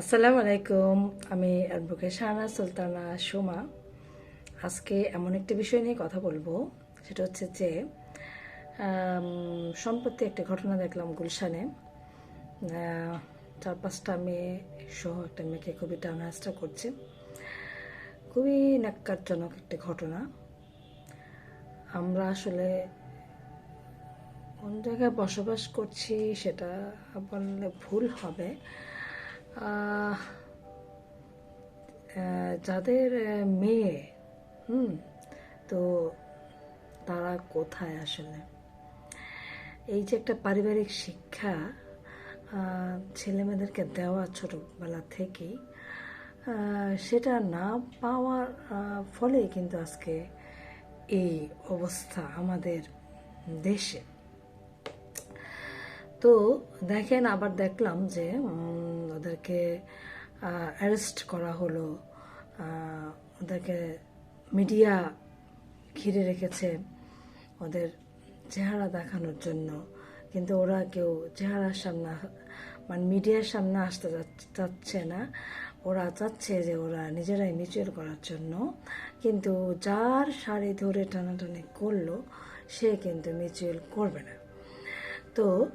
আসসালামু আলাইকুম। আমি অ্যাডভোকেট শাহানা সুলতানা সোমা। আজকে এমন একটি বিষয় নিয়ে কথা বলব। সেটা হচ্ছে যে সম্প্রতি একটা ঘটনা দেখলাম গুলশানে। চার পাঁচটা মেয়ে সহ একটা মেয়েকে খুবই টানাহাসটা করছে। খুবই ন্যাক্কারজনক একটি ঘটনা। আমরা আসলে কোন জায়গায় বসবাস করছি সেটা বললে ভুল হবে। যাদের মেয়ে, হুম, তো তারা কোথায় আসলে? এই যে একটা পারিবারিক শিক্ষা ছেলেমেয়েদেরকে দেওয়া ছোটোবেলা থেকেই সেটা না পাওয়ার ফলেই কিন্তু আজকে এই অবস্থা আমাদের দেশে। তো দেখেন, আবার দেখলাম যে ওদেরকে অ্যারেস্ট করা হলো। ওদেরকে মিডিয়া ঘিরে রেখেছে ওদের চেহারা দেখানোর জন্য। কিন্তু ওরা কেউ চেহারার সামনে মানে মিডিয়ার সামনে আসতে চাচ্ছে না। ওরা চাচ্ছে যে ওরা নিজেরাই মিচুয়াল করার জন্য। কিন্তু যার শাড়ি ধরে টানাটানি করল, সে কিন্তু মিচুয়াল করবে না। তো,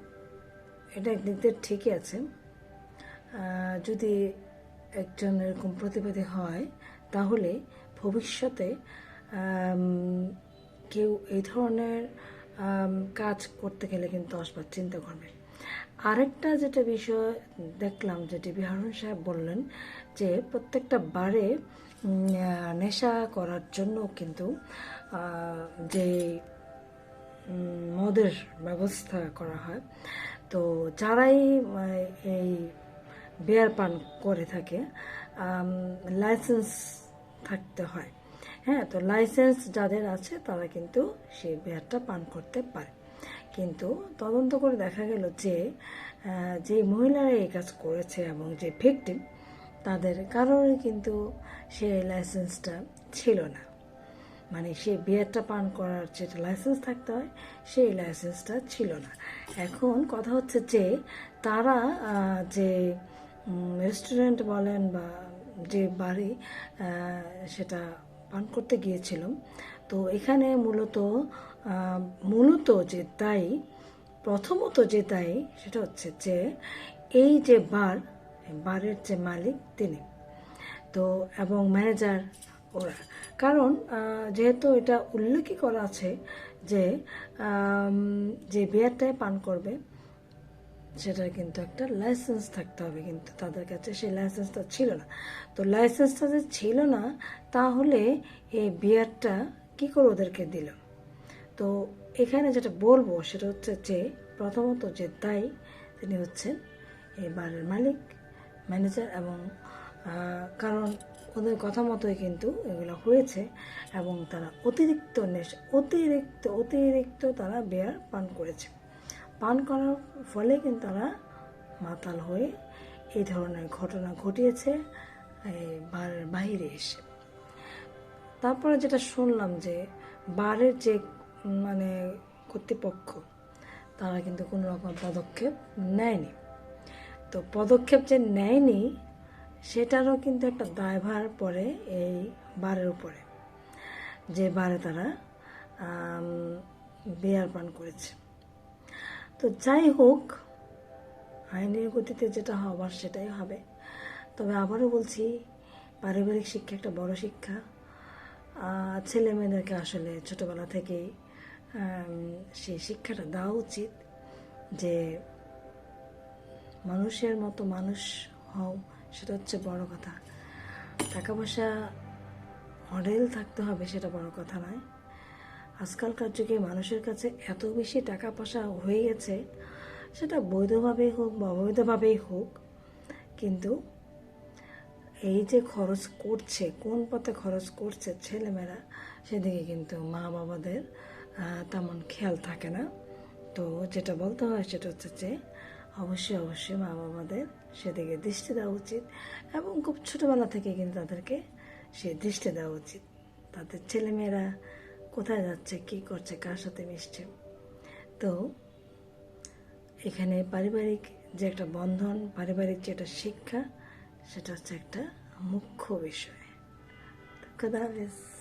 এটা একদিক দিয়ে ঠিকই আছে। যদি একজন এরকম প্রতিবাদী হয়, তাহলে ভবিষ্যতে কেউ এই ধরনের কাজ করতে গেলে কিন্তু দশবার চিন্তা করবে। আরেকটা যেটা বিষয় দেখলাম যে ডিবি হারুন সাহেব বললেন যে প্রত্যেকটা বারে নেশা করার জন্য কিন্তু যে মদের ব্যবস্থা করা হয়, তো যারাই এই বিয়ার পান করে থাকে লাইসেন্স থাকতে হয়। হ্যাঁ তো লাইসেন্স যাদের আছে, তারা কিন্তু সেই বিয়ারটা পান করতে পারে। কিন্তু তদন্ত করে দেখা গেল যে যে মহিলারা এই কাজ করেছে এবং যে ভিকটিম তাদের কারোরই কিন্তু সেই লাইসেন্সটা ছিল না। মানে সেই বিয়ারটা পান করার যেটা লাইসেন্স থাকতে হয়, সেই লাইসেন্সটা ছিল না। এখন কথা হচ্ছে যে, তারা যে রেস্টুরেন্ট বলেন বা যে বাড়ি সেটা পান করতে গিয়েছিলাম। তো এখানে মূলত মূলত যে তাই, প্রথমত যে তাই, সেটা হচ্ছে যে এই যে বার বারের যে মালিক তিনি। তো, এবং ম্যানেজার ওরা। কারণ যেহেতু এটা উল্লেখই করা আছে যে যে বিয়ারটাই পান করবে সেটার কিন্তু একটা লাইসেন্স থাকতে হবে কিন্তু তাদের কাছে সেই লাইসেন্সটা ছিল না। তো লাইসেন্সটা যে ছিল না, তাহলে এই বিয়ারটা কি করে ওদেরকে দিল? তো এখানে যেটা বলব সেটা হচ্ছে যে, প্রথমত যে দায়ী, তিনি হচ্ছেন এই বারের মালিক ম্যানেজার এবং কারণ ওদের কথা মতোই কিন্তু এগুলো হয়েছে এবং তারা অতিরিক্ত নেশা, অতিরিক্ত অতিরিক্ত তারা বেয়ার পান করেছে। পান করার ফলে কিন্তু তারা মাতাল হয়ে এই ধরনের ঘটনা ঘটিয়েছে বাইরে এসে। তারপরে যেটা শুনলাম যে বারের যে মানে কর্তৃপক্ষ, তারা কিন্তু কোনো রকম পদক্ষেপ নেয়নি। তো পদক্ষেপ যে নেয়নি, সেটারও কিন্তু একটা দায়ভার পড়ে এই বারের উপরে, যে বারে তারা বিয়ার পান করেছে। তো যাই হোক, আইনের গতিতে যেটা হবার সেটাই হবে। তবে আবারও বলছি, পারিবারিক শিক্ষা একটা বড় শিক্ষা। ছেলে মেয়েদেরকে আসলে ছোটবেলা থেকেই সেই শিক্ষাটা দেওয়া উচিত যে মানুষের মতো মানুষ হও, সেটা হচ্ছে বড় কথা। টাকা পয়সা মডেল থাকতে হবে, সেটা বড় কথা নয়। আজকালকার যুগে মানুষের কাছে এত বেশি টাকা পয়সা হয়ে গেছে, সেটা বৈধভাবেই হোক বা অবৈধভাবেই হোক। কিন্তু এই যে খরচ করছে, কোন পথে খরচ করছে ছেলেমেয়েরা, সেদিকে কিন্তু মা বাবাদের তেমন খেয়াল থাকে না। তো যেটা বলতে হয় সেটা হচ্ছে যে, অবশ্যই অবশ্যই মা বাবাদের সেদিকে দৃষ্টি দেওয়া উচিত এবং খুব ছোটোবেলা থেকে কিন্তু তাদেরকে সে দৃষ্টি দেওয়া উচিত। তাদের ছেলেমেয়েরা কোথায় যাচ্ছে, কি করছে, কার সাথে মিশছে? তো, এখানে পারিবারিক যে একটা বন্ধন, পারিবারিক যে একটা শিক্ষা, সেটা হচ্ছে একটা মুখ্য বিষয়। তো খোদা হাফেজ।